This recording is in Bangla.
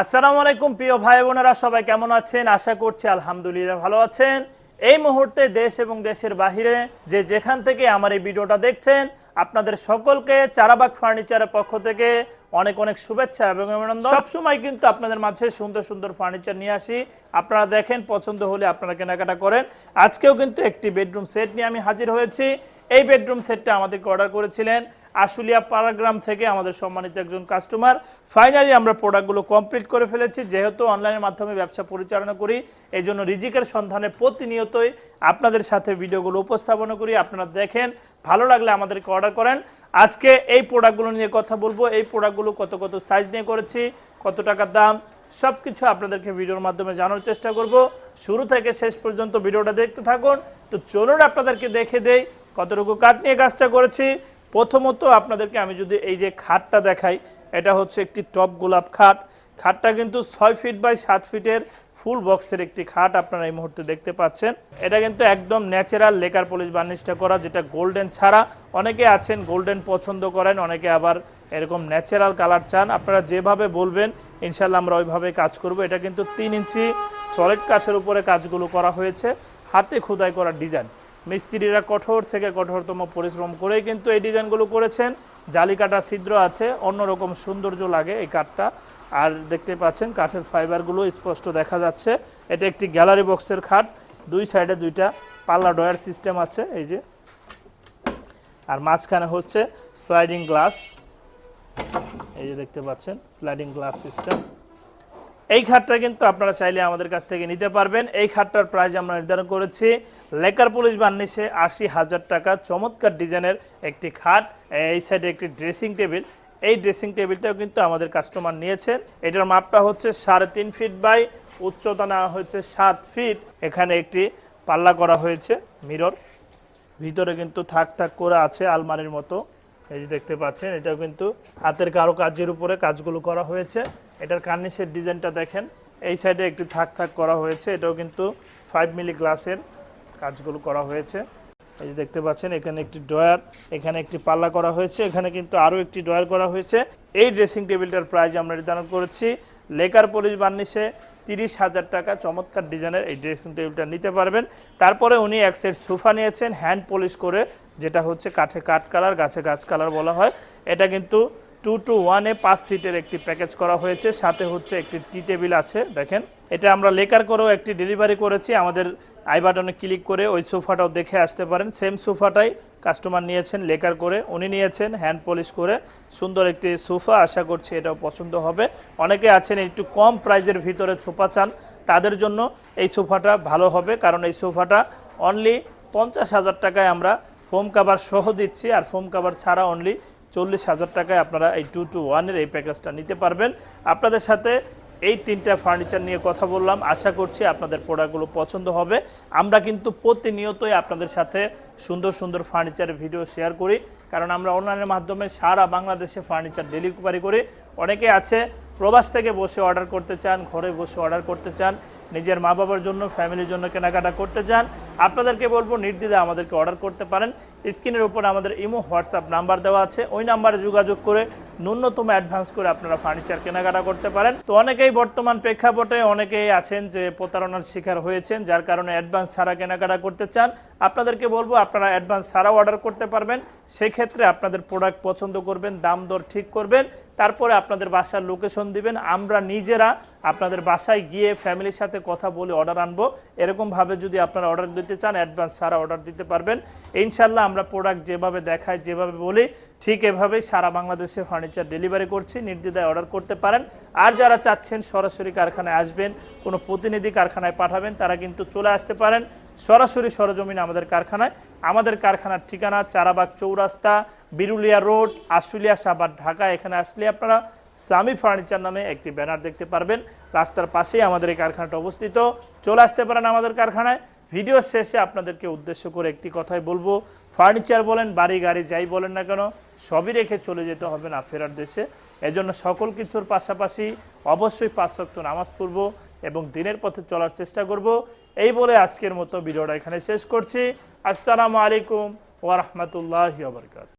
আসসালামু আলাইকুম, প্রিয় ভাই বোনেরা, সবাই কেমন আছেন? আশা করছি আলহামদুলিল্লাহ ভালো আছেন। এই মুহূর্তে দেশ এবং দেশের বাহিরে যে যেখান থেকে আমার এই ভিডিওটা দেখছেন, আপনাদের সকলকে চারাবাগ ফার্নিচারের পক্ষ থেকে অনেক অনেক শুভেচ্ছা এবং অভিনন্দন। সবসময় কিন্তু আপনাদের মাঝে সুন্দর সুন্দর ফার্নিচার নিয়ে আসি। আপনারা দেখেন, পছন্দ হলে আপনারা কেনাকাটা করেন। আজকেও কিন্তু একটি বেডরুম সেট নিয়ে আমি হাজির হয়েছি। এই বেডরুম সেটটা আমাদেরকে অর্ডার করেছিলেন আশুলিয়া পাড়াগ্রাম থেকে আমাদের সম্মানিত একজন কাস্টমার ফাইনালি আমরা প্রোডাক্টগুলো কমপ্লিট করে ফেলেছি, যেহেতু অনলাইনের মাধ্যমে ব্যবসা পরিচালনা করি এই জন্য রিজিকের সন্ধানে প্রতিনিয়তই আপনাদের সাথে ভিডিওগুলো উপস্থাপনা করি। আপনারা দেখেন, ভালো লাগলে আমাদেরকে অর্ডার করেন। আজকে এই প্রোডাক্টগুলো নিয়ে কথা বলব। এই প্রোডাক্টগুলো কত কত সাইজ নিয়ে করেছি, কত টাকার দাম সব কিছু আপনাদেরকে ভিডিওর মাধ্যমে জানার চেষ্টা করব। শুরু থেকে শেষ পর্যন্ত ভিডিওটা দেখতে থাকুন। তো চলুন আপনাদেরকে দেখে দেই, কতটুকু কাঠ নিয়ে কাজটা করেছি। প্রথমত আপনাদেরকে আমি যদি এই যে খাটটা দেখাই, এটা হচ্ছে একটি টপ গোলাপ খাট। খাটটা কিন্তু ছয় ফিট বাই সাত ফিটের ফুল বক্সের একটি খাট আপনারা এই মুহূর্তে দেখতে পাচ্ছেন। এটা কিন্তু একদম ন্যাচারাল লেকার পলিশ বার্নিশটা করা, যেটা গোল্ডেন ছাড়া। অনেকে আছেন গোল্ডেন পছন্দ করেন, অনেকে আবার এরকম ন্যাচারাল কালার চান। আপনারা যেভাবে বলবেন ইনশাল্লাহ আমরা ওইভাবে কাজ করব। এটা কিন্তু তিন ইঞ্চি সলিড কাঠের উপরে কাজগুলো করা হয়েছে, হাতে খোদাই করা ডিজাইন। মিস্ত্রিরা কঠোর থেকে কঠোরতম পরিশ্রম করেই কিন্তু এই ডিজাইনগুলো করেছেন। জালি কাটা ছিদ্র আছে, অন্যরকম সৌন্দর্য লাগে এই কাঠটা। আর দেখতে পাচ্ছেন, কাঠের ফাইবারগুলো স্পষ্ট দেখা যাচ্ছে। এটা একটি গ্যালারি বক্সের খাট, দুই সাইডে দুইটা পাল্লা ডয়ার সিস্টেম আছে, এই যে। আর মাঝখানে হচ্ছে স্লাইডিং গ্লাস, এই যে দেখতে পাচ্ছেন, স্লাইডিং গ্লাস সিস্টেম। এই খাটটা কিন্তু আপনারা চাইলে আমাদের কাছ থেকে নিতে পারবেন। এই খাটটার প্রাইস আমরা নির্ধারণ করেছি। লেকার পুলিশ বান্নিশে আশি হাজার টাকা। চমৎকার ডিজাইনের একটি খাট। এই সাইডে একটি ড্রেসিং টেবিল এই ড্রেসিং টেবিলটাও কিন্তু আমাদের কাস্টমার নিয়েছেন। এটার মাপটা হচ্ছে সাড়ে তিন ফিট বাই উচ্চতা নেওয়া হয়েছে সাত ফিট এখানে একটি পাল্লা করা হয়েছে মিরর ভিতরে কিন্তু থাক থাক করে আছে আলমারির মতো। এই যে দেখতে পাচ্ছেন, এটাও কিন্তু হাতের কারও কাজের উপরে কাজগুলো করা হয়েছে। এটার কার্নিশের ডিজাইনটা দেখেন, এই সাইডে একটি থাক থাক করা হয়েছে, এটাও কিন্তু ফাইভ মিলি গ্লাসের কাজগুলো করা হয়েছে। এই যে দেখতে পাচ্ছেন, এখানে একটি ড্রয়ার, এখানে একটি পাল্লা করা হয়েছে, এখানে কিন্তু আরও একটি ড্রয়ার করা হয়েছে। এই ড্রেসিং টেবিলটার প্রাইস আমরা নির্ধারণ করেছি লেকার পলিশ বার্নিশে তিরিশ হাজার টাকা চমৎকার ডিজাইনের এই ড্রেসিং টেবিলটা নিতে পারবেন। তারপরে উনি এক সেট সোফা নিয়েছেন, হ্যান্ড পলিশ করে, যেটা হচ্ছে কাঠে কাঠ কালার, গাছে গাছ কালার বলা হয়। এটা কিন্তু টু টু ওয়ানে পাঁচ সিটের একটি প্যাকেজ করা হয়েছে, সাথে হচ্ছে একটি টি টেবিল আছে, দেখেন। এটা আমরা লেকার করেও একটি ডেলিভারি করেছি, আমাদের আই বাটনে ক্লিক করে ওই সোফাটাও দেখে আসতে পারেন। সেম সোফাটাই কাস্টমার নিয়েছেন, লেকার করে উনি নিয়েছেন, হ্যান্ড পলিশ করে। সুন্দর একটি সোফা, আশা করছি এটাও পছন্দ হবে। অনেকে আছেন একটু কম প্রাইজের ভিতরে সোফা চান, তাদের জন্য এই সোফাটা ভালো হবে। কারণ এই সোফাটা অনলি পঞ্চাশ হাজার টাকায় আমরা ফোম কাভার সহ দিচ্ছি, আর ফোম কাভার ছাড়া অনলি চল্লিশ হাজার টাকায় আপনারা এই টু টু ওয়ানের এই প্যাকেজটা নিতে পারবেন। আপনাদের সাথে এই তিনটা ফার্নিচার নিয়ে কথা বললাম। আশা করছি আপনাদের প্রোডাক্টগুলো পছন্দ হবে। আমরা কিন্তু প্রতিনিয়তই আপনাদের সাথে সুন্দর সুন্দর ফার্নিচারের ভিডিও শেয়ার করি। কারণ আমরা অনলাইনের মাধ্যমে সারা বাংলাদেশে ফার্নিচার ডেলিভারি করি। অনেকে আছে, প্রবাস থেকে বসে অর্ডার করতে চান, ঘরে বসে অর্ডার করতে চান, নিজের মা বাবার জন্য ফ্যামিলির জন্য কেনাকাটা করতে চান। আপনাদেরকে বলব নির্দ্বিধা আমাদেরকে অর্ডার করতে পারেন। স্ক্রিনের উপর আমাদের ইমো, হোয়াটসঅ্যাপ নাম্বার দেওয়া আছে। ওই নাম্বারে যোগাযোগ করে ন্যূনতম অ্যাডভান্স করে আপনারা ফার্নিচার কেনাকাটা করতে পারেন। তো অনেকেই বর্তমান প্রেক্ষাপটে অনেকেই আছেন যে প্রতারণার শিকার হয়েছেন, যার কারণে অ্যাডভান্স ছাড়া কেনাকাটা করতে চান। আপনাদেরকে বলব, আপনারা অ্যাডভান্স ছাড়াও অর্ডার করতে পারবেন। সেক্ষেত্রে আপনাদের প্রোডাক্ট পছন্দ করবেন, দাম দর ঠিক করবেন। তারপরে আপনাদের বাসার লোকেশন দিবেন। আমরা নিজেরা আপনাদের বাসায় গিয়ে ফ্যামিলির সাথে কথা বলে অর্ডার আনব। এরকমভাবে যদি আপনারা অর্ডার দিতে চান অ্যাডভান্স সারা অর্ডার দিতে পারবেন। ইনশাল্লাহ আমরা প্রোডাক্ট যেভাবে দেখাই, যেভাবে বলি, ঠিক এভাবেই সারা বাংলাদেশে ফার্নিচার ডেলিভারি করছি, নির্দ্বিধায় অর্ডার করতে পারেন। আর যারা চাচ্ছেন, সরাসরি কারখানায় আসবেন, কোনো প্রতিনিধি কারখানায় পাঠাবেন, তারা কিন্তু চলে আসতে পারেন। সরাসরি সরজমিনে আমাদের কারখানায়। আমাদের কারখানার ঠিকানা চারাবাগ চৌরাস্তা, বিরুলিয়া রোড, আশুলিয়া সাবার ঢাকা। এখানে আসলে আপনারা সামি ফার্নিচার নামে একটি ব্যানার দেখতে পারবেন। রাস্তার পাশেই আমাদের এই কারখানাটা অবস্থিত। চলে আসতে পারেন আমাদের কারখানায়। ভিডিও শেষে আপনাদেরকে উদ্দেশ্য করে একটি কথাই বলব। ফার্নিচার বলেন, বাড়ি গাড়ি যাই বলেন না কেন, সবই রেখে চলে যেতে হবে না ফেরার দেশে। এজন্য সকল কিছুর পাশাপাশি অবশ্যই পাঁচ নামাজ পড়ব। এবং দিনের পথে চলার চেষ্টা করব। এই বলে আজকের মতো ভিডিওটা এখানে শেষ করছি। আসসালামু আলাইকুম ওয়া রাহমাতুল্লাহি ওয়া বারাকাতুহু।